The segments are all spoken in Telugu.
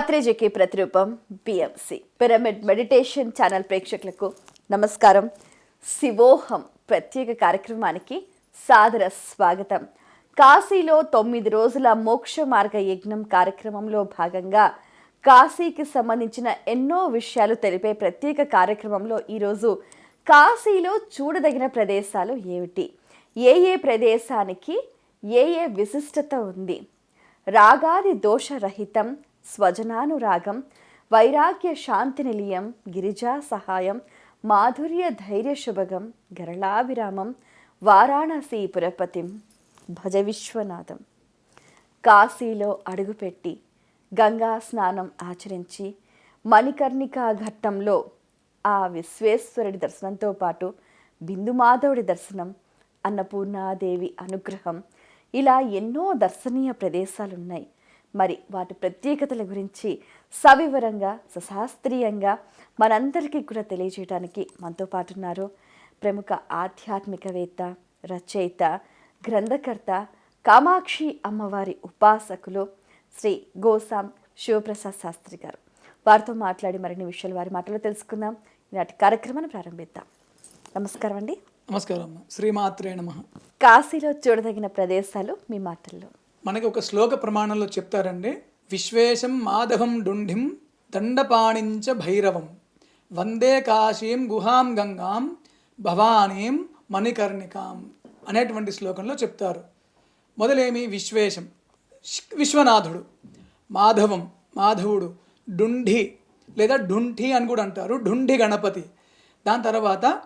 మాత్రేజకి ప్రతిరూపం బిఎంసి పిరమిడ్ మెడిటేషన్ ఛానల్ ప్రేక్షకులకు నమస్కారం. శివోహం ప్రత్యేక కార్యక్రమానికి సాదర స్వాగతం. కాశీలో తొమ్మిది రోజుల మోక్ష మార్గ యజ్ఞం కార్యక్రమంలో భాగంగా కాశీకి సంబంధించిన ఎన్నో విషయాలు తెలిపే ప్రత్యేక కార్యక్రమంలో ఈరోజు కాశీలో చూడదగిన ప్రదేశాలు ఏమిటి? ఏ ఏ ప్రదేశానికి ఏ ఏ విశిష్టత ఉంది? రాగాది దోషరహితం స్వజనానురాగం వైరాగ్య శాంతి నిలయం గిరిజా సహాయం మాధుర్య ధైర్య శుభగం గరళావిరామం వారాణసీ పురపతిం. భజ విశ్వనాథం. కాశీలో అడుగుపెట్టి గంగా స్నానం ఆచరించి మణికర్ణికా ఘట్టంలో ఆ విశ్వేశ్వరుడి దర్శనంతో పాటు బిందుమాధవుడి దర్శనం అన్నపూర్ణాదేవి అనుగ్రహం ఇలా ఎన్నో దర్శనీయ ప్రదేశాలు ఉన్నాయి మరి వాటి ప్రత్యేకతల గురించి సవివరంగా సశాస్త్రీయంగా మనందరికీ కూడా తెలియజేయడానికి మనతో పాటు ఉన్నారు ప్రముఖ ఆధ్యాత్మికవేత్త రచయిత గ్రంథకర్త కామాక్షి అమ్మవారి ఉపాసకులు శ్రీ గోసాం శివప్రసాద్ శాస్త్రి గారు. వారితో మాట్లాడి మరిన్ని విషయాలు వారి మాటలో తెలుసుకుందాం. ఈనాటి కార్యక్రమాన్ని ప్రారంభిద్దాం. నమస్కారం అండి నమస్కారం శ్రీమాత్రే నమ. కాశీలో చూడదగిన ప్రదేశాలు మీ మాటల్లో. మనకి ఒక శ్లోక ప్రమాణంలో చెప్తారండి. విశ్వేశం మాధవం డుంఢిం దండపాణించ భైరవం. వందే కాశీం గుహాం గంగాం భవానీం మణికర్ణికాం అనేటువంటి శ్లోకంలో చెప్తారు. మొదలేమి? విశ్వేశం. విశ్వనాథుడు. మాధవం మాధవుడు డుంఢి లేదా డుంఠి అని కూడా అంటారు. ఢుంఢి గణపతి. దాని తర్వాత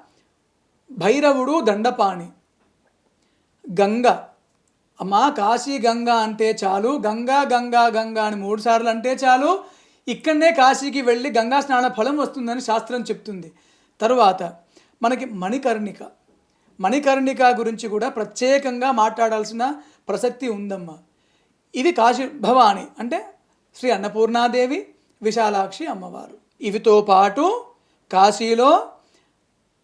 భైరవుడు దండపాణి. గంగ అమ్మా కాశీ గంగా అంటే చాలు. గంగా గంగా గంగా అని మూడు సార్లు అంటే చాలు. ఇక్కడనే కాశీకి వెళ్ళి గంగా స్నాన ఫలం వస్తుందని శాస్త్రం చెప్తుంది. తరువాత మనకి మణికర్ణిక. మణికర్ణిక గురించి కూడా ప్రత్యేకంగా మాట్లాడాల్సిన ప్రసక్తి ఉందమ్మా. ఇది కాశీ భవాని అంటే శ్రీ అన్నపూర్ణాదేవి విశాలాక్షి అమ్మవారు. ఇవితో పాటు కాశీలో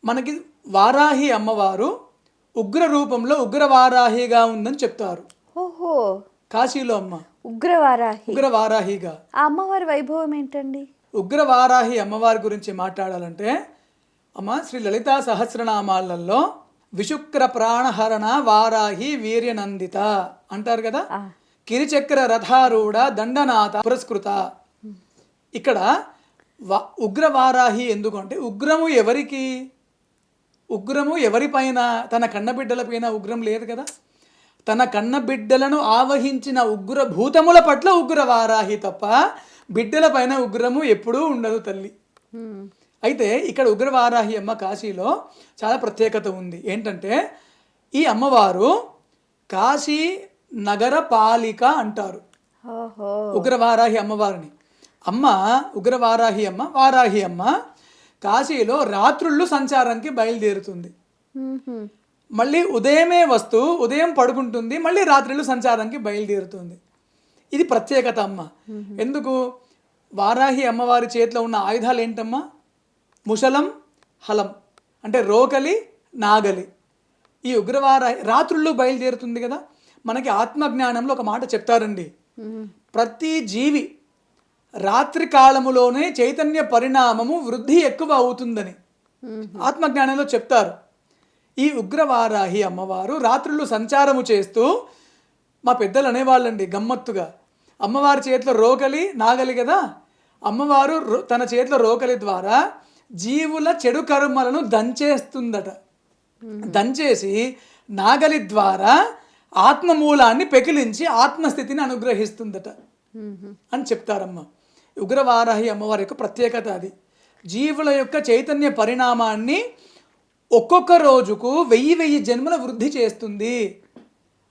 మనకి వారాహి అమ్మవారు ఉగ్ర రూపంలో ఉగ్ర వారాహిగా ఉందని చెప్తారు. ఓహో. కాశీలో అమ్మ. ఉగ్రవారాహి. ఉగ్ర వారాహిగా ఆ అమ్మవారి వైభవం ఏంటండి? ఉగ్ర వారాహి అమ్మవారి గురించి మాట్లాడాలంటే అమ్మ శ్రీ లలితా సహస్రనామాలలో విశుక్ర ప్రాణహరణ వారాహి వీర్యనందిత అంటారు కదా? కిరిచక్ర రథారూఢ దండనాథ పురస్కృత. ఇక్కడ వా ఉగ్ర వారాహి ఎందుకంటే ఉగ్రము ఎవరికి? ఉగ్రము ఎవరిపైన తన కన్నబిడ్డలపైన ఉగ్రం లేదు కదా? తన కన్నబిడ్డలను ఆవహించిన ఉగ్ర భూతముల పట్ల ఉగ్ర వారాహి తప్ప బిడ్డలపైన ఉగ్రము ఎప్పుడూ ఉండదు తల్లి. అయితే ఇక్కడ ఉగ్రవారాహి అమ్మ కాశీలో చాలా ప్రత్యేకత ఉంది. ఏంటంటే ఈ అమ్మవారు కాశీ నగర పాలిక అంటారు. ఉగ్రవారాహి అమ్మవారిని. అమ్మ ఉగ్రవారాహి అమ్మ వారాహి అమ్మ కాశీలో రాత్రుళ్ళు సంచారానికి బయలుదేరుతుంది. మళ్ళీ ఉదయమే వస్తూ ఉదయం పడుకుంటుంది మళ్ళీ రాత్రిళ్ళు సంచారానికి బయలుదేరుతుంది. ఇది ప్రత్యేకత అమ్మ ఎందుకు? వారాహి అమ్మవారి చేతిలో ఉన్న ఆయుధాలు ఏంటమ్మా? ముసలం హలం. అంటే రోకలి నాగలి. ఈ ఉగ్రవారాహి రాత్రుళ్ళు బయలుదేరుతుంది కదా? మనకి ఆత్మజ్ఞానంలో ఒక మాట చెప్తారండి. ప్రతి జీవి రాత్రి కాలములోనే చైతన్య పరిణామము వృద్ధి ఎక్కువ అవుతుందని. ఆత్మజ్ఞానంలో చెప్తారు. ఈ ఉగ్రవారాహి అమ్మవారు రాత్రులు సంచారము చేస్తూ మా పెద్దలు అనేవాళ్ళండి గమ్మత్తుగా. అమ్మవారి చేతిలో రోకలి నాగలి కదా? అమ్మవారు తన చేతిలో రోకలి ద్వారా జీవుల చెడు కర్మలను దంచేస్తుందట. దంచేసి నాగలి ద్వారా ఆత్మమూలాన్ని పెకిలించి ఆత్మస్థితిని అనుగ్రహిస్తుందట. అని చెప్తారమ్మ. ఉగ్రవారాహి అమ్మవారి యొక్క ప్రత్యేకత అది. జీవుల యొక్క చైతన్య పరిణామాన్ని ఒక్కొక్క రోజుకు వెయ్యి వెయ్యి జన్మల వృద్ధి చేస్తుంది.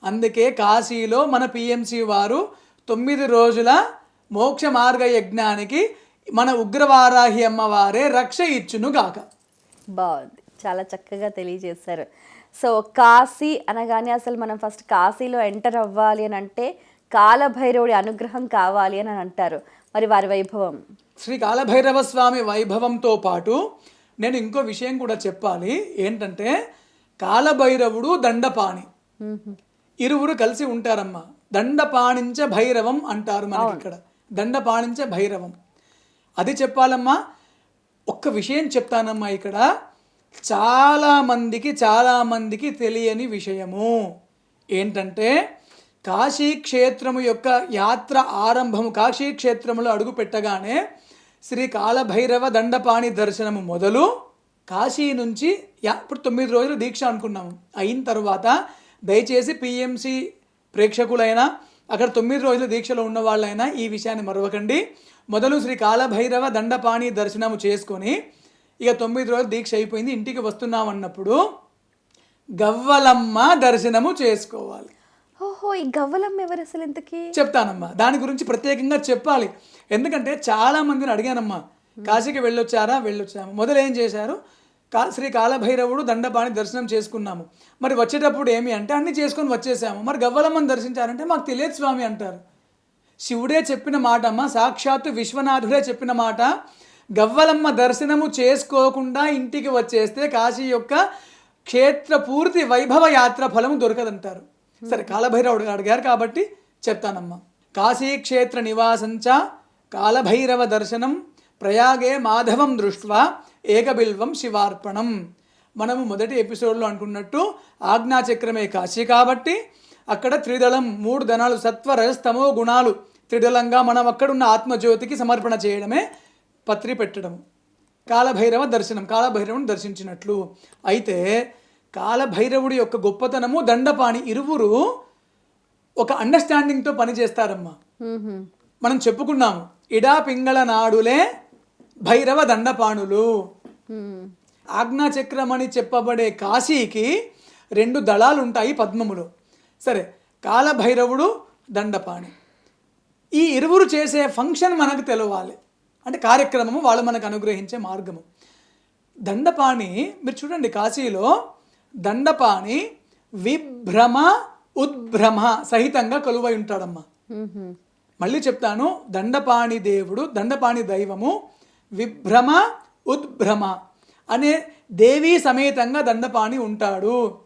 అందుకే కాశీలో మన పిఎంసి వారు తొమ్మిది రోజుల మోక్ష మార్గ యజ్ఞానికి మన ఉగ్రవారాహి అమ్మవారే రక్ష ఇచ్చును గాక. బాగుంది. చాలా చక్కగా తెలియజేశారు. సో కాశీ అనగానే అసలు మనం ఫస్ట్ కాశీలో ఎంటర్ అవ్వాలి అని అంటే కాలభైరవుడి అనుగ్రహం కావాలి అని అంటారు. మరి వారి వైభవం. శ్రీ కాలభైరవ స్వామి వైభవంతో పాటు నేను ఇంకో విషయం కూడా చెప్పాలి. ఏంటంటే కాలభైరవుడు దండపాణి. ఇరువురు కలిసి ఉంటారమ్మా. దండపాణించ భైరవం అంటారు మనకి ఇక్కడ. దండ పాణించ భైరవం. అది చెప్పాలమ్మా. ఒక్క విషయం చెప్తానమ్మా ఇక్కడ. చాలామందికి చాలామందికి తెలియని విషయము. ఏంటంటే కాశీ క్షేత్రము యొక్క యాత్ర ఆరంభము కాశీ క్షేత్రములో అడుగు పెట్టగానే శ్రీ కాలభైరవ దండపాణి దర్శనము మొదలు కాశీ నుంచి యా ఇప్పుడు తొమ్మిది రోజులు దీక్ష అనుకున్నాము. అయిన తర్వాత దయచేసి పిఎంసి ప్రేక్షకులైనా అక్కడ తొమ్మిది రోజుల దీక్షలో ఉన్న వాళ్ళైనా ఈ విషయాన్ని మరవకండి. మొదలు శ్రీ కాలభైరవ దండపాణి దర్శనము చేసుకొని ఇక తొమ్మిది రోజులు దీక్ష అయిపోయింది. ఇంటికి వస్తున్నాం అన్నప్పుడు గవ్వలమ్మ దర్శనము చేసుకోవాలి. ఓహో ఈ గవ్వలమ్మ ఎవరు అసలు ఇంతకీ? చెప్తానమ్మా. దాని గురించి ప్రత్యేకంగా చెప్పాలి. ఎందుకంటే చాలా మందిని అడిగానమ్మా. కాశీకి వెళ్ళొచ్చారా? వెళ్ళొచ్చాము. మొదలు ఏం చేశారు? కా శ్రీ కాలభైరవుడు దండపాణి దర్శనం చేసుకున్నాము. మరి వచ్చేటప్పుడు ఏమి అంటే అన్ని చేసుకొని వచ్చేసాము. మరి గవ్వలమ్మని దర్శించారంటే మాకు తెలియదు స్వామి అంటారు. శివుడే చెప్పిన మాట అమ్మ సాక్షాత్తు విశ్వనాథుడే చెప్పిన మాట. గవ్వలమ్మ దర్శనము చేసుకోకుండా ఇంటికి వచ్చేస్తే కాశీ యొక్క క్షేత్ర పూర్తి వైభవ యాత్ర ఫలము దొరకదంటారు. సరే కాలభైరవుడు అడిగారు కాబట్టి చెప్తానమ్మా. కాశీ క్షేత్ర నివాసంచ కాలభైరవ దర్శనం ప్రయాగే మాధవం దృష్ట్వా ఏకబిల్వం శివార్పణం. మనము మొదటి ఎపిసోడ్లో అనుకున్నట్టు ఆజ్ఞాచక్రమే కాశీ కాబట్టి అక్కడ త్రిదళం మూడు ధనాలు సత్వ రజస్తమో గుణాలు త్రిదళంగా మనం అక్కడున్న ఆత్మజ్యోతికి సమర్పణ చేయడమే పత్రి పెట్టడం కాలభైరవ దర్శనం కాలభైరవుని దర్శించినట్లు. అయితే కాలభైరవుడి యొక్క గొప్పతనము దండపాణి ఇరువురు ఒక అండర్స్టాండింగ్తో పనిచేస్తారమ్మా. మనం చెప్పుకున్నాము ఇడా పింగళ నాడులే భైరవ దండపాణులు. ఆజ్ఞాచక్రం అని చెప్పబడే కాశీకి రెండు దళాలు ఉంటాయి పద్మములో. సరే కాలభైరవుడు దండపాణి. ఈ ఇరువురు చేసే ఫంక్షన్ మనకు తెలవాలి. అంటే కార్యక్రమము వాళ్ళు మనకు అనుగ్రహించే మార్గము. దండపాణి మీరు చూడండి కాశీలో దండపాణి విభ్రమ ఉద్భ్రమ సహితంగా కొలువై ఉంటాడమ్మా. మళ్ళీ చెప్తాను దండపాణి దేవుడు దండపాణి దైవము విభ్రమ ఉద్భ్రమ అనే దేవీ సమేతంగా దండపాణి ఉంటాడు.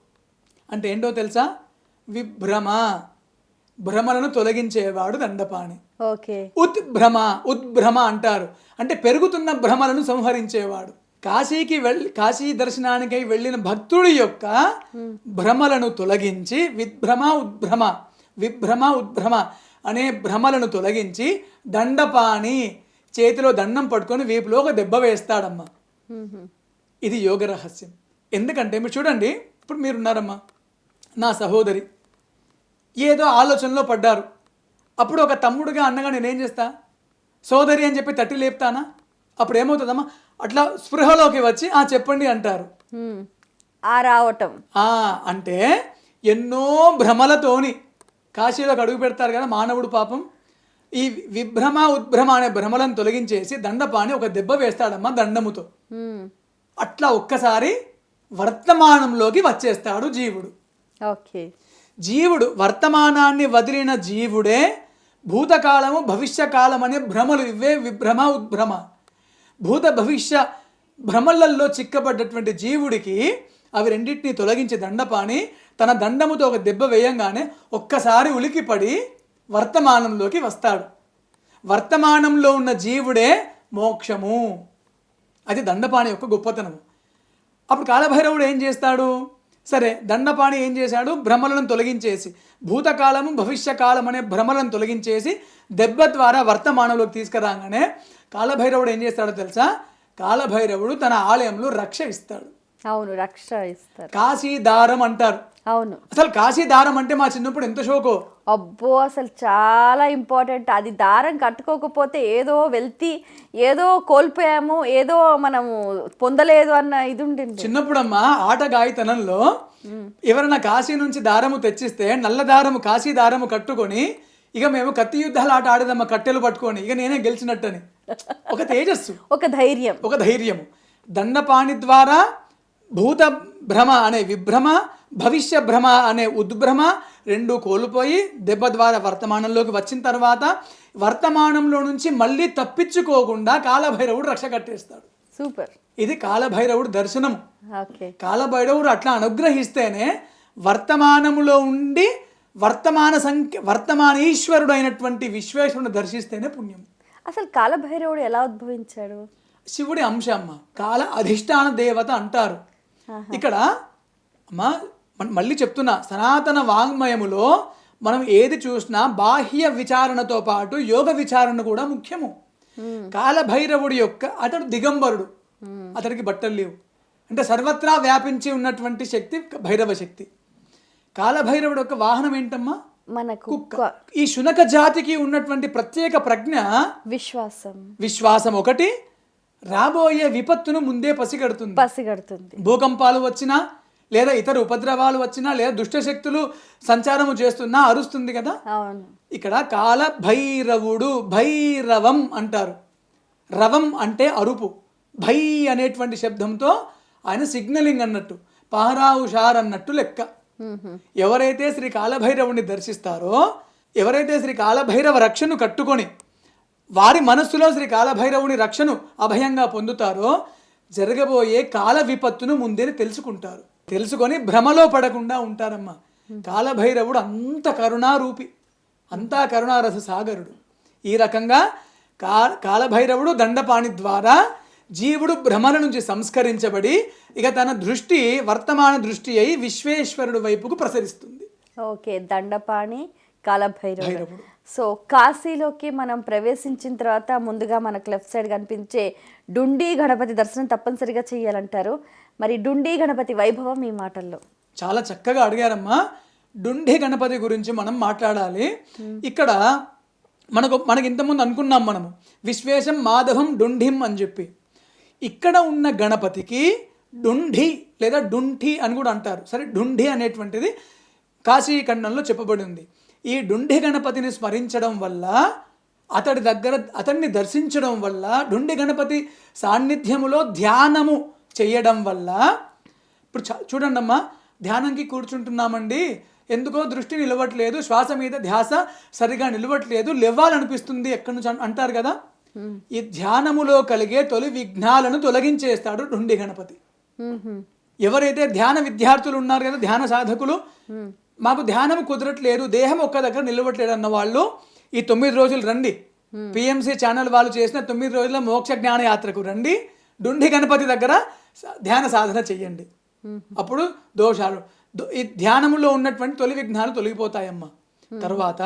అంటే ఏంటో తెలుసా? విభ్రమ. భ్రమలను తొలగించేవాడు దండపాణి. ఓకే. ఉద్భ్రమ ఉద్భ్రమ అంటారు. అంటే పెరుగుతున్న భ్రమలను సంహరించేవాడు. కాశీకి వెళ్ళి కాశీ దర్శనానికై వెళ్ళిన భక్తుడి యొక్క భ్రమలను తొలగించి విభ్రమ ఉద్భ్రమ విభ్రమ ఉద్భ్రమ అనే భ్రమలను తొలగించి దండపాణి చేతిలో దండం పట్టుకొని వీపులో ఒక దెబ్బ వేస్తాడమ్మా. ఇది యోగ రహస్యం. ఎందుకంటే మీరు చూడండి ఇప్పుడు మీరున్నారమ్మా నా సహోదరి. ఏదో ఆలోచనలో పడ్డారు. అప్పుడు ఒక తమ్ముడుగా అన్నగా నేనేం చేస్తా? సోదరి అని చెప్పి తట్టి లేపుతానా? అప్పుడు ఏమవుతుందమ్మా అట్లా స్పృహలోకి వచ్చి ఆ చెప్పండి అంటారు. ఆ రావటం. ఆ అంటే ఎన్నో భ్రమలతోని కాశీలోకి అడుగు పెడతారు కదా మానవుడు పాపం ఈ విభ్రమ ఉద్భ్రమ అనే భ్రమలను తొలగించేసి దండపాని ఒక దెబ్బ వేస్తాడమ్మా దండముతో. అట్లా ఒక్కసారి వర్తమానంలోకి వచ్చేస్తాడు జీవుడు. ఓకే. జీవుడు వర్తమానాన్ని వదిలిన జీవుడే భూతకాలము భవిష్యకాలం అనే భ్రమలు ఇవే విభ్రమ ఉద్భ్రమ. భూత భవిష్య భ్రమలల్లో చిక్కబడ్డటువంటి జీవుడికి అవి రెండింటిని తొలగించి దండపాని తన దండముతో ఒక దెబ్బ వేయంగానే ఒక్కసారి ఉలికిపడి వర్తమానంలోకి వస్తాడు. వర్తమానంలో ఉన్న జీవుడే మోక్షము. అది దండపాణి యొక్క గొప్పతనము. అప్పుడు కాలభైరవుడు ఏం చేస్తాడు? సరే దండపాణి ఏం చేశాడు? భ్రమలను తొలగించేసి భూతకాలము భవిష్యకాలం అనే భ్రమలను తొలగించేసి దెబ్బ ద్వారా వర్తమానంలోకి తీసుకురాగానే కాలభైరవుడు ఏం చేస్తాడో తెలుసా? కాలభైరవుడు తన ఆలయంలో రక్ష ఇస్తాడు. అవును రక్ష ఇస్తారు. కాశీదారం అంటారు. అవును. అసలు కాశీదారం అంటే మా చిన్నప్పుడు ఎంత షోకో? అబ్బో అసలు చాలా ఇంపార్టెంట్. అది దారం కట్టుకోకపోతే ఏదో వెళ్తి ఏదో కోల్పోయాము ఏదో మనము పొందలేదు అన్న ఇది ఉంటుంది చిన్నప్పుడమ్మా ఆటగాయితనంలో ఎవరైనా కాశీ నుంచి దారము తెచ్చిస్తే నల్ల దారము కాశీ దారము కట్టుకొని ఇక మేము కత్తి యుద్ధాలు ఆట ఆడేదమ్మా కట్టెలు పట్టుకొని. ఇక నేనే గెలిచినట్టని. ఒక తేజస్సు. ఒక ధైర్యం. ఒక ధైర్యము. దండపాణి ద్వారా భూత భ్రమ అనే విభ్రమ భవిష్య భ్రమ అనే ఉద్భ్రమ రెండు కోల్పోయి దెబ్బ ద్వారా వర్తమానంలోకి వచ్చిన తర్వాత వర్తమానంలో నుంచి మళ్ళీ తప్పించుకోకుండా కాలభైరవుడు రక్ష కట్టేస్తాడు. సూపర్. ఇది కాలభైరవుడు దర్శనం కాలభైరవుడు అట్లా అనుగ్రహిస్తేనే వర్తమానములో ఉండి వర్తమాన సంఖ్య వర్తమానీశ్వరుడు అయినటువంటి విశ్వేశ్వరుని దర్శిస్తేనే పుణ్యం. అసలు కాలభైరవుడు ఎలా ఉద్భవించాడు? శివుడి అంశ అమ్మ కాల అధిష్టాన దేవత అంటారు. ఇక్కడ అమ్మా మళ్ళీ చెప్తున్నా సనాతన వాంగ్మయములో మనం ఏది చూసినా బాహ్య విచారణతో పాటు యోగ విచారణ కూడా ముఖ్యము. కాలభైరవుడి యొక్క అతడు దిగంబరుడు. అతడికి బట్టలు లేవు. అంటే సర్వత్రా వ్యాపించి ఉన్నటువంటి శక్తి భైరవ శక్తి. కాలభైరవుడు యొక్క వాహనం ఏంటమ్మా? మనకు కుక్క. ఈ శునక జాతికి ఉన్నటువంటి ప్రత్యేక ప్రజ్ఞ విశ్వాసం. విశ్వాసం ఒకటి. రాబోయే విపత్తును ముందే పసిగడుతుంది. పసిగడుతుంది. భూకంపాలు వచ్చినా లేదా ఇతర ఉపద్రవాలు వచ్చినా లేదా దుష్టశక్తులు సంచారము చేస్తున్నా అరుస్తుంది కదా? అవును. ఇక్కడ కాల భైరవుడు భైరవం అంటారు. రవం అంటే అరుపు. భై అనేటువంటి శబ్దంతో ఆయన సిగ్నలింగ్ అన్నట్టు. పహరా హుషార్ అన్నట్టు లెక్క. ఎవరైతే శ్రీ కాలభైరవుని దర్శిస్తారో ఎవరైతే శ్రీ కాలభైరవ రక్షను కట్టుకొని వారి మనస్సులో శ్రీ కాలభైరవుని రక్షను అభయంగా పొందుతారో జరగబోయే కాల విపత్తును ముందే తెలుసుకుంటారు. తెలుసుకొని భ్రమలో పడకుండా ఉంటారమ్మా. కాలభైరవుడు అంత కరుణారూపి అంతా కరుణారస సాగరుడు. ఈ రకంగా కా కాలభైరవుడు దండపాణి ద్వారా జీవుడు భ్రమల నుంచి సంస్కరించబడి ఇక తన దృష్టి వర్తమాన దృష్టి అయి విశ్వేశ్వరుడు వైపుకు ప్రసరిస్తుంది. ఓకే దండపాణి కాలభైరవుడు. భైరవుడు. సో కాశీలోకి మనం ప్రవేశించిన తర్వాత ముందుగా మనకు లెఫ్ట్ సైడ్ కనిపించే డుండి గణపతి దర్శనం తప్పనిసరిగా చేయాలంటారు. మరి డుండి గణపతి వైభవం ఈ మాటల్లో. చాలా చక్కగా అడిగారమ్మా. డుండి గణపతి గురించి మనం మాట్లాడాలి. ఇక్కడ మనకు మనకి ఇంతకుముందు అనుకున్నాం మనము. విశ్వేశం మాధవం డుంఢిం అని చెప్పి. ఇక్కడ ఉన్న గణపతికి డుంఢి లేదా డుంఠి అని కూడా అంటారు. సరే డుంఢి అనేటువంటిది కాశీఖండంలో చెప్పబడి ఉంది. ఈ డుండి గణపతిని స్మరించడం వల్ల అతడి దగ్గర అతన్ని దర్శించడం వల్ల డుండి గణపతి సాన్నిధ్యములో ధ్యానము చేయడం వల్ల ఇప్పుడు చూడండి అమ్మా ధ్యానంకి కూర్చుంటున్నామండి ఎందుకో దృష్టి నిలవట్లేదు శ్వాస మీద ధ్యాస సరిగా నిలవట్లేదు లేవాలనిపిస్తుంది ఎక్కడి నుంచి అంటారు కదా? ఈ ధ్యానములో కలిగే తొలి విఘ్నాలను తొలగించేస్తాడు డుండి గణపతి. ఎవరైతే ధ్యాన విద్యార్థులు ఉన్నారు కదా ధ్యాన సాధకులు మాకు ధ్యానం కుదరట్లేదు దేహం ఒక్క దగ్గర నిలవట్లేదు అన్న వాళ్ళు ఈ తొమ్మిది రోజులు రండి. పిఎంసి ఛానల్ వాళ్ళు చేసిన తొమ్మిది రోజుల మోక్ష జ్ఞాన యాత్రకు రండి. డుండి గణపతి దగ్గర ధ్యాన సాధన చెయ్యండి. అప్పుడు దోషాలు. ఈ ధ్యానములో ఉన్నటువంటి తొలి విఘ్నాలు తొలగిపోతాయమ్మా. తర్వాత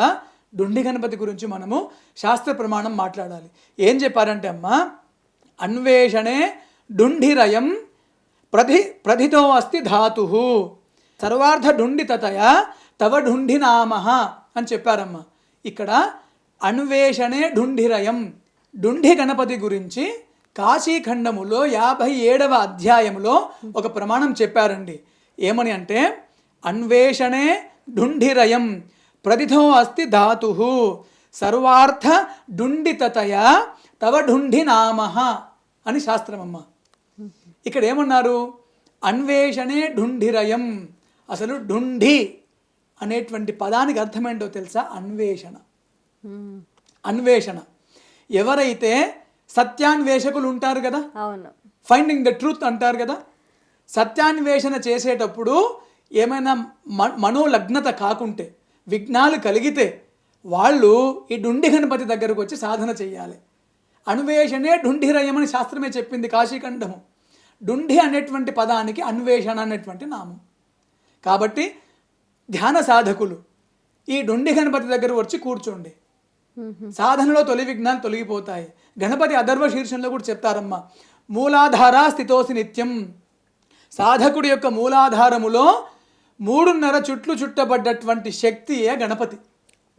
డుండి గణపతి గురించి మనము శాస్త్ర ప్రమాణం మాట్లాడాలి. ఏం చెప్పారంటే అమ్మా అన్వేషణే డుండిరయం ప్రధి ప్రధితో అస్తి ధాతు. సర్వార్థ డుండితతయ తవ ఢుండినామ అని చెప్పారమ్మా. ఇక్కడ అన్వేషణే ఢుండిరయం ఢుండి గణపతి గురించి కాశీఖండములో యాభై ఏడవ అధ్యాయములో ఒక ప్రమాణం చెప్పారండి. ఏమని అంటే అన్వేషణే ఢుండిరయం ప్రతిథో అస్తి ధాతు. సర్వార్థ ఢుండితతయ తవ ఢుండినామ అని శాస్త్రమమ్మ. ఇక్కడ ఏమన్నారు? అన్వేషణే ఢుండిరయం అసలు ఢుండి అనేటువంటి పదానికి అర్థమేంటో తెలుసా? అన్వేషణ. అన్వేషణ. ఎవరైతే సత్యాన్వేషకులు ఉంటారు కదా? అవును. ఫైండింగ్ ద ట్రూత్ అంటారు కదా? సత్యాన్వేషణ చేసేటప్పుడు ఏమైనా మ మనోలగ్నత కాకుంటే విఘ్నాలు కలిగితే వాళ్ళు ఈ డుండి గణపతి దగ్గరకు వచ్చి సాధన చేయాలి అన్వేషణే డుండిరయం అని శాస్త్రమే చెప్పింది కాశీఖండము. డుండి అనేటువంటి పదానికి అన్వేషణ అనేటువంటి నామం. కాబట్టి ధ్యాన సాధకులు ఈ డుండి గణపతి దగ్గర వచ్చి కూర్చోండి. సాధనలో తొలి విఘ్నాలు తొలగిపోతాయి. గణపతి అధర్వ శీర్షంలో కూడా చెప్తారమ్మా. మూలాధార స్థితోసి నిత్యం. సాధకుడి యొక్క మూలాధారములో మూడున్నర చుట్లు చుట్టబడ్డటువంటి శక్తియే గణపతి.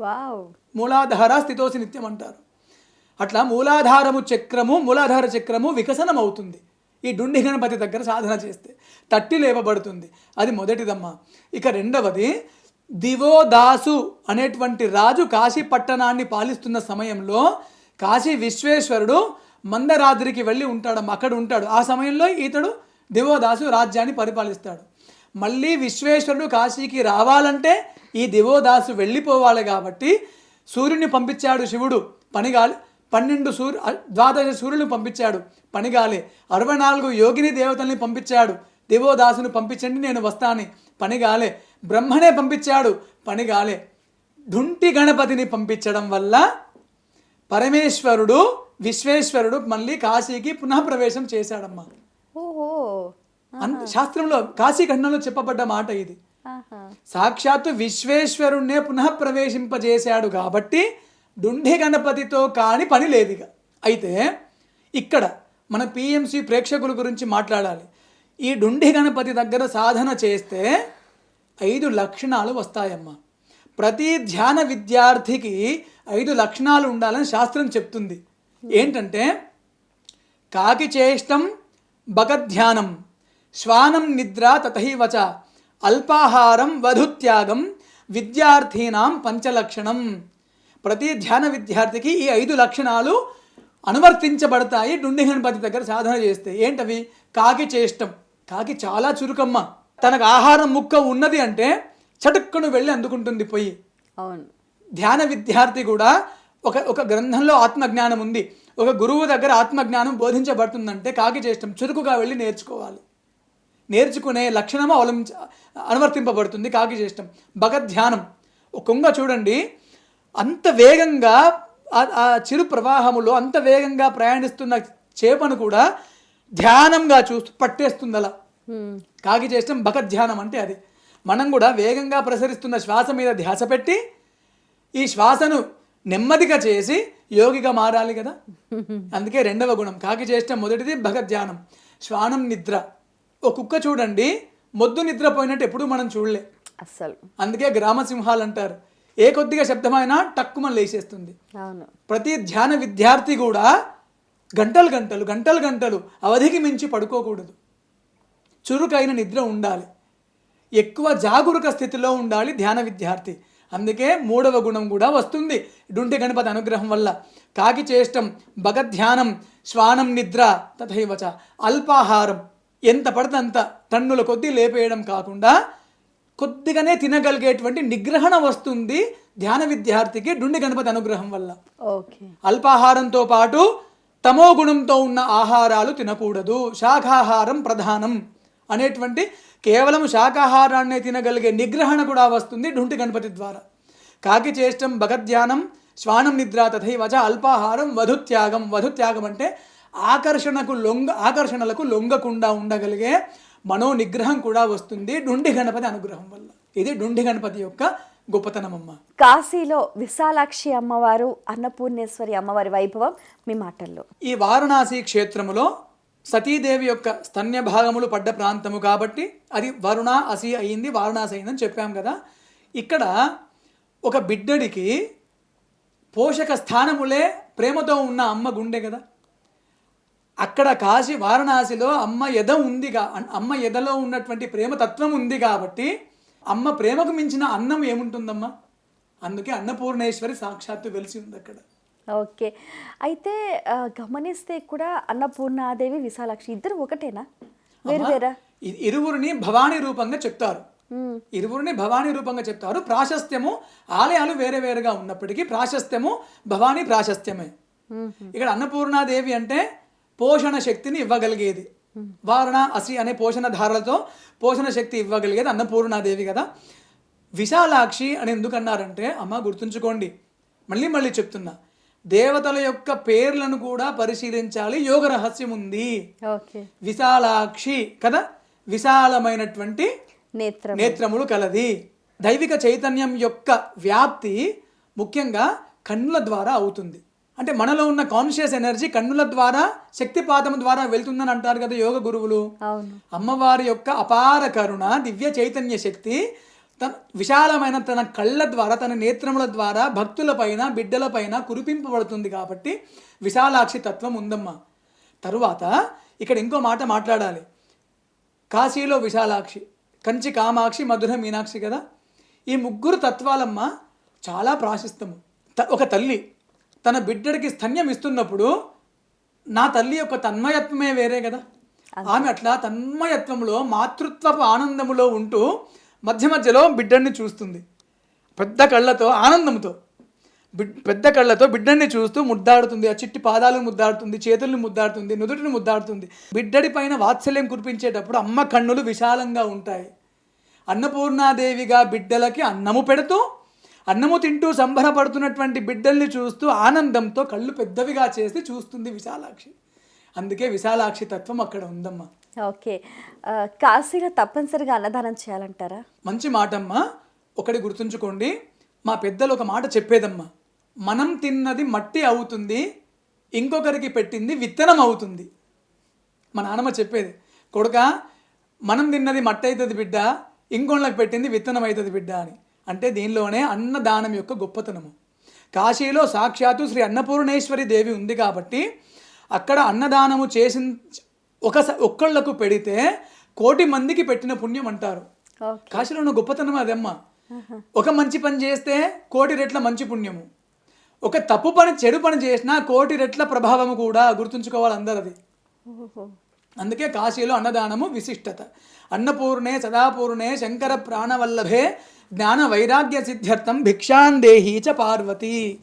వావ్. మూలాధార స్థితోసి నిత్యం అంటారు. అట్లా మూలాధారము చక్రము మూలాధార చక్రము వికసనం అవుతుంది ఈ డుండి గణపతి దగ్గర సాధన చేస్తే తట్టి లేపబడుతుంది. అది మొదటిదమ్మా. ఇక రెండవది దివోదాసు అనేటువంటి రాజు కాశీ పట్టణాన్ని పాలిస్తున్న సమయంలో కాశీ విశ్వేశ్వరుడు మందరాద్రికి వెళ్ళి ఉంటాడమ్మా అక్కడ ఉంటాడు. ఆ సమయంలో ఇతడు దివోదాసు రాజ్యాన్ని పరిపాలిస్తాడు. మళ్ళీ విశ్వేశ్వరుడు కాశీకి రావాలంటే ఈ దివోదాసు వెళ్ళిపోవాలి కాబట్టి సూర్యుని పంపించాడు శివుడు పనిగాలి. పన్నెండు సూర్యు ద్వాదశ సూర్యుని పంపించాడు పనిగాలే. అరవై నాలుగు యోగిని దేవతల్ని పంపించాడు. దేవోదాసును పంపించండి నేను వస్తాను. పనిగాలే. బ్రహ్మనే పంపించాడు పనిగాలే. ఢుంటి గణపతిని పంపించడం వల్ల పరమేశ్వరుడు విశ్వేశ్వరుడు మళ్ళీ కాశీకి పునః ప్రవేశం చేశాడమ్మా. ఓహో. అంత శాస్త్రంలో కాశీఖండంలో చెప్పబడ్డ మాట ఇది. సాక్షాత్తు విశ్వేశ్వరుణ్ణే పునః ప్రవేశింపజేశాడు కాబట్టి డుండి గణపతితో కాని పని లేదు ఇక. అయితే ఇక్కడ మన పిఎంసి ప్రేక్షకుల గురించి మాట్లాడాలి. ఈ డుండి గణపతి దగ్గర సాధన చేస్తే ఐదు లక్షణాలు వస్తాయమ్మా. ప్రతి ధ్యాన విద్యార్థికి ఐదు లక్షణాలు ఉండాలని శాస్త్రం చెప్తుంది. ఏంటంటే కాకి చేష్టం భగధ్యానం శ్వానం నిద్ర తథైవచ అల్పాహారం వధుత్యాగం విద్యార్థీనాం పంచలక్షణం. ప్రతి ధ్యాన విద్యార్థికి ఈ ఐదు లక్షణాలు అనువర్తించబడతాయి డుండి గణపతి దగ్గర సాధన చేస్తే. ఏంటవి? కాకి చేష్టం. కాకి చాలా చురుకమ్మ. తనకు ఆహారం ముక్క ఉన్నది అంటే చటుక్కును వెళ్ళి అందుకుంటుంది పొయ్యి. అవును. ధ్యాన విద్యార్థి కూడా ఒక ఒక గ్రంథంలో ఆత్మజ్ఞానం ఉంది. ఒక గురువు దగ్గర ఆత్మజ్ఞానం బోధించబడుతుందంటే కాకి చేష్టం చురుకుగా వెళ్ళి నేర్చుకోవాలి. నేర్చుకునే లక్షణము అవలంబించ అనువర్తింపబడుతుంది కాకి చేష్టం భగధ్యానం ఒక కొంగ చూడండి. అంత వేగంగా ఆ- చిరు ప్రవాహములో అంత వేగంగా ప్రయాణిస్తున్న చేపను కూడా ధ్యానంగా చూస్తూ పట్టేస్తుంది అలా. కాకి చేష్టం భగధ్యానం అంటే అది. మనం కూడా వేగంగా ప్రసరిస్తున్న శ్వాస మీద ధ్యాస పెట్టి ఈ శ్వాసను నెమ్మదిగా చేసి యోగిగా మారాలి కదా. అందుకే రెండవ గుణం. కాకి చేష్టం మొదటిది భగధ్యానం శ్వానం నిద్ర. ఓ కుక్క చూడండి మొద్దు నిద్రపోయినట్టు ఎప్పుడూ మనం చూడలే. అస్సలు. అందుకే గ్రామసింహాలు అంటారు. ఏ కొద్దిగా శబ్దమైనా టక్కుమని లేచేస్తుంది. ప్రతి ధ్యాన విద్యార్థి కూడా గంటలు గంటలు గంటలు గంటలు అవధికి మించి పడుకోకూడదు. చురుకైన నిద్ర ఉండాలి. ఎక్కువ జాగరూక స్థితిలో ఉండాలి ధ్యాన విద్యార్థి. అందుకే మూడవ గుణం కూడా వస్తుంది. డుంటి గణపతి అనుగ్రహం వల్ల కాకి చేష్టం భగధ్యానం శ్వానం నిద్ర తథైవచ అల్పాహారం. ఎంత పడితే అంత టన్నుల కొద్దీ లేపేయడం కాకుండా కొద్దిగానే తినగలిగేటువంటి నిగ్రహణ వస్తుంది ధ్యాన విద్యార్థికి డుండి గణపతి అనుగ్రహం వల్ల. ఓకే. అల్పాహారంతో పాటు తమో గుణంతో ఉన్న ఆహారాలు తినకూడదు. శాకాహారం ప్రధానం అనేటువంటి కేవలం శాకాహారాన్నే తినగలిగే నిగ్రహణ కూడా వస్తుంది ఢుంటి గణపతి ద్వారా. కాకి చేష్టం భగధ్యానం శ్వానం నిద్ర తథైవచ అల్పాహారం వధుత్యాగం. వధుత్యాగం అంటే ఆకర్షణకు లొంగ ఆకర్షణలకు లొంగకుండా ఉండగలిగే మనో నిగ్రహం కూడా వస్తుంది డుండి గణపతి అనుగ్రహం వల్ల. ఇది డుండి గణపతి యొక్క గొప్పతనం అమ్మ కాశీలో విశాలాక్షి అమ్మవారు అన్నపూర్ణేశ్వరి అమ్మవారి వైభవం మీ మాటల్లో. ఈ వారణాసి క్షేత్రములో సతీదేవి యొక్క స్తన్య భాగములు పడ్డ ప్రాంతము కాబట్టి అది వరుణ అసి అయింది వారణాసి అయిందని చెప్పాం కదా. ఇక్కడ ఒక బిడ్డడికి పోషక స్థానములే ప్రేమతో ఉన్న అమ్మ గుండె కదా. అక్కడ కాశీ వారణాసిలో అమ్మ ఎద ఉందిగా అమ్మ ఎదలో ఉన్నటువంటి ప్రేమ తత్వం ఉంది కాబట్టి అమ్మ ప్రేమకు మించిన అన్నం ఏముంటుందమ్మా? అందుకే అన్నపూర్ణేశ్వరి సాక్షాత్తు వెలిసి ఉంది అక్కడ. ఓకే. అయితే గమనిస్తే కూడా అన్నపూర్ణాదేవి విశాలాక్షి ఇద్దరు ఒకటేనా? వేరు వేరా? ఇ- ఇరువురిని భవానీ రూపంగా చెప్తారు. ఇరువురిని భవానీ రూపంగా చెప్తారు. ప్రాశస్త్యము ఆలయాలు వేరే వేరుగా ఉన్నప్పటికీ ప్రాశస్త్యము భవానీ ప్రాశస్త్యమే. ఇక్కడ అన్నపూర్ణాదేవి అంటే పోషణ శక్తిని ఇవ్వగలిగేది. వారణ అసి అనే పోషణ ధారలతో పోషణ శక్తి ఇవ్వగలిగేది అన్నపూర్ణాదేవి కదా. విశాలాక్షి అని ఎందుకు అన్నారంటే అమ్మ గుర్తుంచుకోండి మళ్ళీ మళ్ళీ చెప్తున్నా దేవతల యొక్క పేర్లను కూడా పరిశీలించాలి యోగ రహస్యం ఉంది. విశాలాక్షి కదా విశాలమైనటువంటి నేత్రం నేత్రములు కలది. దైవిక చైతన్యం యొక్క వ్యాప్తి ముఖ్యంగా కన్నుల ద్వారా అవుతుంది. అంటే మనలో ఉన్న కాన్షియస్ ఎనర్జీ కన్నుల ద్వారా శక్తిపాతం ద్వారా వెళ్తుందని అంటారు కదా యోగ గురువులు. అమ్మవారి యొక్క అపార కరుణ దివ్య చైతన్య శక్తి తన విశాలమైన తన కళ్ళ ద్వారా తన నేత్రముల ద్వారా భక్తులపైన బిడ్డలపైన కురిపింపబడుతుంది కాబట్టి విశాలాక్షి తత్వం ఉందమ్మా. తరువాత ఇక్కడ ఇంకో మాట మాట్లాడాలి. కాశీలో విశాలాక్షి కంచి కామాక్షి మధుర మీనాక్షి కదా. ఈ ముగ్గురు తత్వాలమ్మ చాలా ప్రాశస్తము. ఒక తల్లి తన బిడ్డడికి స్తన్యం ఇస్తున్నప్పుడు నా తల్లి యొక్క తన్మయత్వమే వేరే కదా. ఆమె అట్లా తన్మయత్వంలో మాతృత్వపు ఆనందములో ఉంటూ మధ్య మధ్యలో బిడ్డడిని చూస్తుంది. పెద్ద కళ్ళతో ఆనందంతో బిడ్ పెద్ద కళ్ళతో బిడ్డని చూస్తూ ముద్దాడుతుంది. ఆ చిట్టి పాదాలను ముద్దాడుతుంది చేతుల్ని ముద్దాడుతుంది నుదుటిని ముద్దాడుతుంది. బిడ్డడి పైన వాత్సల్యం కురిపించేటప్పుడు అమ్మ కన్నులు విశాలంగా ఉంటాయి. అన్నపూర్ణాదేవిగా బిడ్డలకి అన్నము పెడుతూ అన్నము తింటూ సంబరపడుతున్నటువంటి బిడ్డల్ని చూస్తూ ఆనందంతో కళ్ళు పెద్దవిగా చేసి చూస్తుంది విశాలాక్షి. అందుకే విశాలాక్షి తత్వం అక్కడ ఉందమ్మా. ఓకే. కాశీలో తప్పనిసరిగా అన్నదానం చేయాలంటారా? మంచి మాటమ్మా. ఒకటి గుర్తుంచుకోండి. మా పెద్దలు ఒక మాట చెప్పేదమ్మా. మనం తిన్నది మట్టి అవుతుంది ఇంకొకరికి పెట్టింది విత్తనం అవుతుంది. మా నాన్నమ్మ చెప్పేది. కొడుక మనం తిన్నది మట్టి అవుతుంది బిడ్డ ఇంకొళ్ళకి పెట్టింది విత్తనం అవుతుంది బిడ్డ అని. అంటే దీనిలోనే అన్నదానం యొక్క గొప్పతనము. కాశీలో సాక్షాత్తు శ్రీ అన్నపూర్ణేశ్వరి దేవి ఉంది కాబట్టి అక్కడ అన్నదానము చేసిన ఒక ఒక్కళ్ళకు పెడితే కోటి మందికి పెట్టిన పుణ్యం అంటారు. కాశీలో ఉన్న గొప్పతనం అదమ్మా. ఒక మంచి పని చేస్తే కోటి రెట్ల మంచి పుణ్యము. ఒక తప్పు పని చెడు పని చేసినా కోటి రెట్ల ప్రభావము కూడా గుర్తుంచుకోవాలి అందరు అది అందుకే కాశీలో అన్నదానము విశిష్టత. అన్నపూర్ణే సదాపూర్ణే శంకర ప్రాణవల్లభే జ్ఞాన వైరాగ్య సిద్ధ్యర్థం భిక్షాందేహీ చ పార్వతి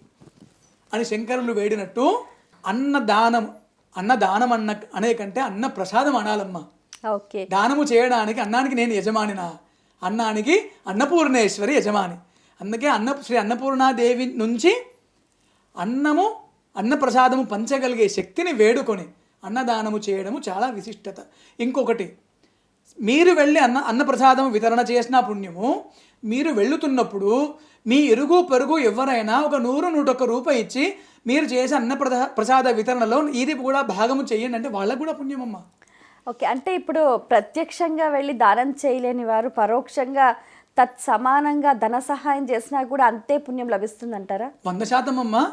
అని శంకరులు వేడినట్టు అన్నదానం అన్నదానం అన్న అనే కంటే అన్న ప్రసాదం అనాలమ్మా. ఓకే. దానము చేయడానికి అన్నానికి నేను యజమానినా? అన్నానికి అన్నపూర్ణేశ్వరి యజమాని. అందుకే అన్న శ్రీ అన్నపూర్ణాదేవి నుంచి అన్నము అన్నప్రసాదము పంచగలిగే శక్తిని వేడుకొని అన్నదానము చేయడము చాలా విశిష్టత. ఇంకొకటి మీరు వెళ్ళి అన్న అన్నప్రసాదం వితరణ చేసిన పుణ్యము మీరు వెళ్తున్నప్పుడు మీ ఇరుగు పొరుగు ఎవరైనా ఒక నూరు నూటొక్క రూపాయి ఇచ్చి మీరు చేసే అన్న ప్రసా- ప్రసాద వితరణలో ఇది కూడా భాగము చేయండి అంటే వాళ్ళకు కూడా పుణ్యమమ్మా. ఓకే అంటే ఇప్పుడు ప్రత్యక్షంగా వెళ్ళి దానం చేయలేని వారు పరోక్షంగా తత్ సమానంగా ధన సహాయం చేసినా కూడా అంతే పుణ్యం లభిస్తుందంటారా? వంద శాతం అమ్మా.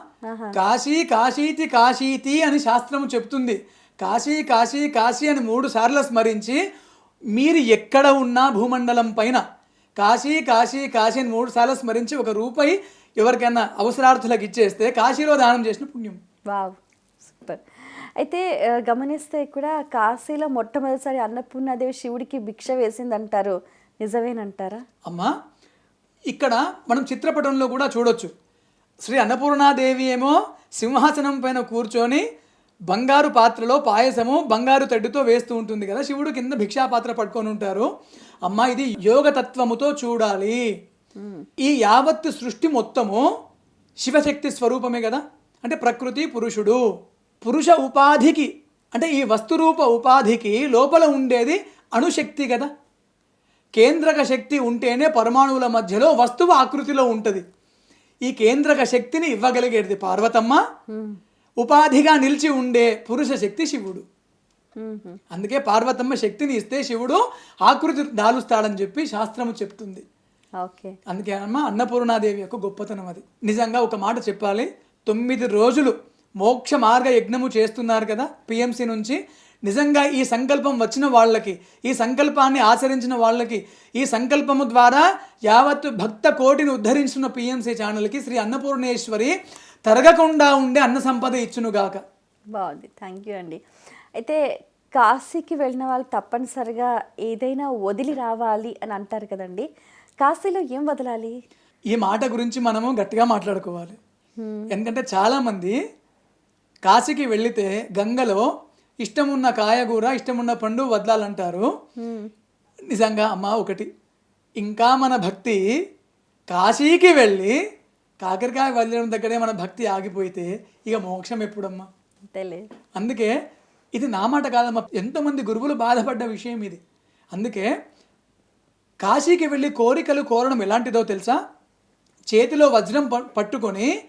కాశీ కాశీతి కాశీతి అని శాస్త్రము చెప్తుంది. కాశీ కాశీ కాశీ అని మూడు సార్లు స్మరించి మీరు ఎక్కడ ఉన్నా భూమండలం పైన కాశీ కాశీ కాశీ అని మూడు సార్లు స్మరించి ఒక రూపాయి ఎవరికైనా అవసరార్థులకు ఇచ్చేస్తే కాశీలో దానం చేసిన పుణ్యం. Wow super. అయితే గమనిస్తే కూడా కాశీలో మొట్టమొదటిసారి అన్నపూర్ణాదేవి శివుడికి భిక్ష వేసిందంటారు. నిజమేనంటారా? అమ్మా ఇక్కడ మనం చిత్రపటంలో కూడా చూడొచ్చు. శ్రీ అన్నపూర్ణాదేవి ఏమో సింహాసనం పైన కూర్చొని బంగారు పాత్రలో పాయసము బంగారు తడ్డుతో వేస్తూ ఉంటుంది కదా శివుడు కింద భిక్షా పాత్ర పట్టుకొని ఉంటారు. అమ్మ ఇది యోగ తత్వముతో చూడాలి. ఈ యావత్తు సృష్టి మొత్తము శివశక్తి స్వరూపమే కదా? అంటే ప్రకృతి పురుషుడు. పురుష ఉపాధికి అంటే ఈ వస్తురూప ఉపాధికి లోపల ఉండేది అణుశక్తి కదా? కేంద్రక శక్తి ఉంటేనే పరమాణువుల మధ్యలో వస్తువు ఆకృతిలో ఉంటుంది. ఈ కేంద్రక శక్తిని ఇవ్వగలిగేది పార్వతమ్మ. ఉపాధిగా నిలిచి ఉండే పురుష శక్తి శివుడు. అందుకే పార్వతమ్మ శక్తిని ఇస్తే శివుడు ఆకృతి దాలుస్తాడని చెప్పి శాస్త్రము చెప్తుంది. ఓకే. అందుకే అమ్మ అన్నపూర్ణాదేవి యొక్క గొప్పతనం అది. నిజంగా ఒక మాట చెప్పాలి. తొమ్మిది రోజులు మోక్ష మార్గ యజ్ఞము చేస్తున్నారు కదా పిఎంసి నుంచి. నిజంగా ఈ సంకల్పం వచ్చిన వాళ్ళకి ఈ సంకల్పాన్ని ఆచరించిన వాళ్ళకి ఈ సంకల్పము ద్వారా యావత్తు భక్త కోటిని ఉద్ధరించిన పిఎంసి ఛానల్కి శ్రీ అన్నపూర్ణేశ్వరి తరగకుండా ఉండే అన్న సంపద ఇచ్చునుగాక. బాగుంది. థ్యాంక్ యూ అండి. అయితే కాశీకి వెళ్ళిన వాళ్ళు తప్పనిసరిగా ఏదైనా వదిలి రావాలి అని అంటారు కదండి. కాశీలో ఏం వదలాలి? ఈ మాట గురించి మనము గట్టిగా మాట్లాడుకోవాలి. ఎందుకంటే చాలామంది కాశీకి వెళితే గంగలో ఇష్టమున్న కాయగూర ఇష్టమున్న పండు వదలాలంటారు. నిజంగా అమ్మ ఒకటి. ఇంకా మన భక్తి కాశీకి వెళ్ళి కాకరకాయ వదిలేయడం దగ్గరే మన భక్తి ఆగిపోతే ఇక మోక్షం ఎప్పుడమ్మా? అందుకే ఇది నా మాట కాదమ్మా. ఎంతోమంది గురువులు బాధపడ్డ విషయం ఇది. అందుకే కాశీకి వెళ్ళి కోరికలు కోరడం ఎలాంటిదో తెలుసా? చేతిలో వజ్రం ప- పట్టుకొని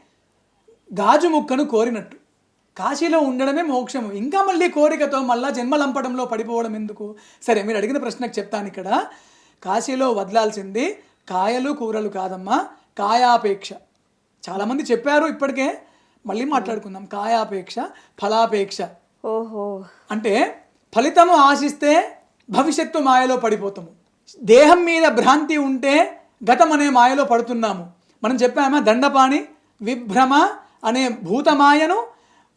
గాజు ముక్కను కోరినట్టు. కాశీలో ఉండడమే మోక్షము. ఇంకా మళ్ళీ కోరికతో మళ్ళా జన్మలంపడంలో పడిపోవడం ఎందుకు? సరే మీరు అడిగిన ప్రశ్నకు చెప్తాను ఇక్కడ. కాశీలో వదలాల్సింది కాయలు కూరలు కాదమ్మా కాయాపేక్ష. చాలామంది చెప్పారు ఇప్పటికే. మళ్ళీ మాట్లాడుకుందాం. కాయాపేక్ష ఫలాపేక్ష. ఓహో. అంటే ఫలితము ఆశిస్తే భవిష్యత్తు మాయలో పడిపోతాము. దేహం మీద భ్రాంతి ఉంటే గతం అనే మాయలో పడుతున్నాము. మనం చెప్పామా? దండపాణి విభ్రమ అనే భూతమాయను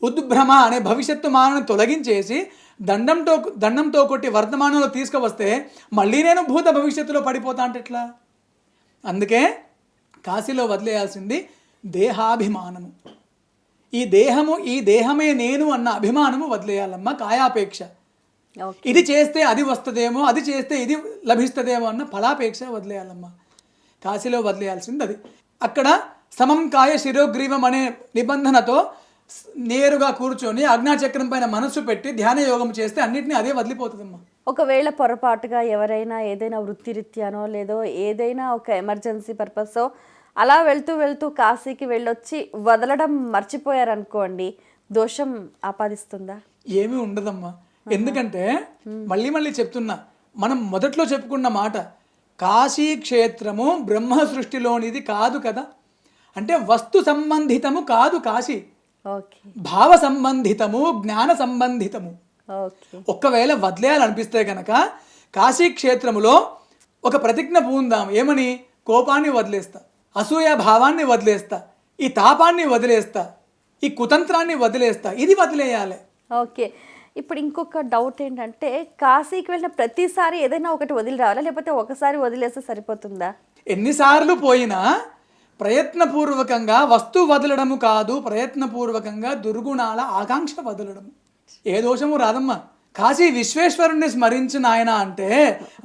ఉద్భ్రమ అనే భవిష్యత్తు మాయను తొలగించేసి దండంతో దండంతో కొట్టి వర్తమానంలో తీసుకువస్తే మళ్ళీ నేను భూత భవిష్యత్తులో పడిపోతా అంటే ఎట్లా? అందుకే కాశీలో వదిలేయాల్సింది దేహాభిమానము. ఈ దేహము ఈ దేహమే నేను అన్న అభిమానము వదిలేయాలమ్మా కాయాపేక్ష. ఇది చేస్తే అది వస్తుందేమో అది చేస్తే ఇది లభిస్తుందేమో అన్న ఫలాపేక్ష వదిలేయాలమ్మా. కాశీలో వదిలేయాల్సింది అది అక్కడ సమం కాయ శిరోగ్రీవం అనే నిబంధనతో నేరుగా కూర్చొని అజ్ఞాచక్రం పైన మనస్సు పెట్టి ధ్యాన యోగం చేస్తే అన్నిటినీ అదే వదిలిపోతుందమ్మా. ఒకవేళ పొరపాటుగా ఎవరైనా ఏదైనా వృత్తిరీత్యానో లేదో ఏదైనా ఒక ఎమర్జెన్సీ పర్పస్ అలా వెళ్తూ వెళ్తూ కాశీకి వెళ్ళొచ్చి వదలడం మర్చిపోయారనుకోండి దోషం ఆపాదిస్తుందా? ఏమీ ఉండదమ్మా. ఎందుకంటే మళ్ళీ మళ్ళీ చెప్తున్నా మనం మొదట్లో చెప్పుకున్న మాట కాశీ క్షేత్రము బ్రహ్మ సృష్టిలోనిది కాదు కదా. అంటే వస్తు సంబంధితము కాదు కాశీ. భావ సంబంధితము జ్ఞాన సంబంధితము. ఒక్కవేళ వదిలేయాలనిపిస్తే కనుక కాశీ క్షేత్రములో ఒక ప్రతిజ్ఞ పూందాం ఏమని? కోపాన్ని వదిలేస్తా. అసూయ భావాన్ని వదిలేస్తా ఈ తాపాన్ని వదిలేస్తా ఈ కుతంత్రాన్ని వదిలేస్తా ఇది వదిలేయాలి. ఓకే. ఇప్పుడు ఇంకొక డౌట్ ఏంటంటే కాశీకి వెళ్ళిన ప్రతిసారి ఏదైనా ఒకటి వదిలి రావాలా? లేకపోతే ఒకసారి వదిలేస్తే సరిపోతుందా? ఎన్నిసార్లు పోయినా ప్రయత్నపూర్వకంగా వస్తు వదలడము కాదు ప్రయత్నపూర్వకంగా దుర్గుణాల ఆకాంక్ష వదలడము. ఏ దోషము రాదమ్మా. కాశీ విశ్వేశ్వరుణ్ణి స్మరించిన ఆయన అంటే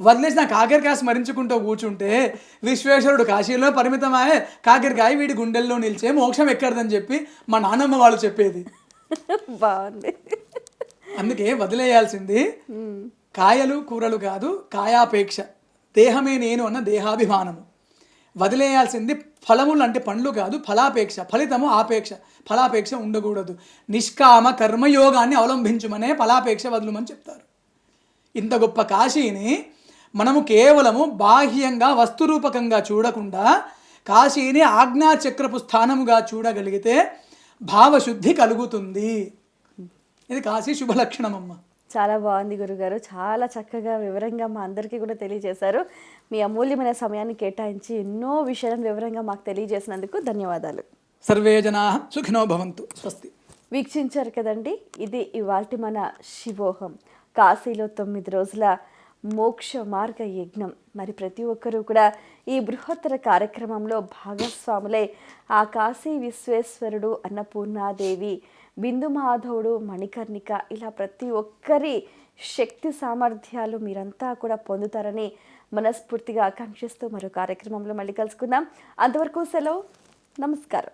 వదిలేసిన కాకరకాయ స్మరించుకుంటూ కూర్చుంటే విశ్వేశ్వరుడు కాశీలో పరిమితమాయే కాకరకాయ వీడి గుండెల్లో నిలిచే మోక్షం ఎక్కడదని చెప్పి మా నాన్నమ్మ వాళ్ళు చెప్పేది. బాగుంది. అందుకే వదిలేయాల్సింది కాయలు కూరలు కాదు కాయాపేక్ష దేహమే నేను అన్న దేహాభిమానము. వదిలేయాల్సింది ఫలములు అంటే పండ్లు కాదు ఫలాపేక్ష ఫలితము ఆపేక్ష ఫలాపేక్ష ఉండకూడదు. నిష్కామ కర్మయోగాన్ని అవలంబించుమనే ఫలాపేక్ష వదులుమని చెప్తారు. ఇంత గొప్ప కాశీని మనము కేవలము బాహ్యంగా వస్తురూపకంగా చూడకుండా కాశీని ఆజ్ఞాచక్రపు స్థానముగా చూడగలిగితే భావశుద్ధి కలుగుతుంది. ఇది కాశీ శుభలక్షణమమ్మ. చాలా బాగుంది గురుగారు. చాలా చక్కగా వివరంగా మా అందరికీ కూడా తెలియజేశారు. మీ అమూల్యమైన సమయాన్ని కేటాయించి ఎన్నో విషయాలను వివరంగా మాకు తెలియజేసినందుకు ధన్యవాదాలు. సర్వే జనా సుఖినో భవంతు. స్వస్తి. వీక్షించారు కదండి ఇది ఇవాల్టి మన శివోహం. కాశీలో తొమ్మిది రోజుల మోక్ష మార్గ యజ్ఞం. మరి ప్రతి ఒక్కరూ కూడా ఈ బృహత్తర కార్యక్రమంలో భాగస్వాములై ఆ కాశీ విశ్వేశ్వరుడు అన్నపూర్ణాదేవి బిందు మాధవుడు మణికర్ణిక ఇలా ప్రతి ఒక్కరి శక్తి సామర్థ్యాలు మీరంతా కూడా పొందుతారని మనస్ఫూర్తిగా ఆకాంక్షిస్తూ మరో కార్యక్రమంలో మళ్ళీ కలుసుకుందాం. అంతవరకు సెలవు. నమస్కారం.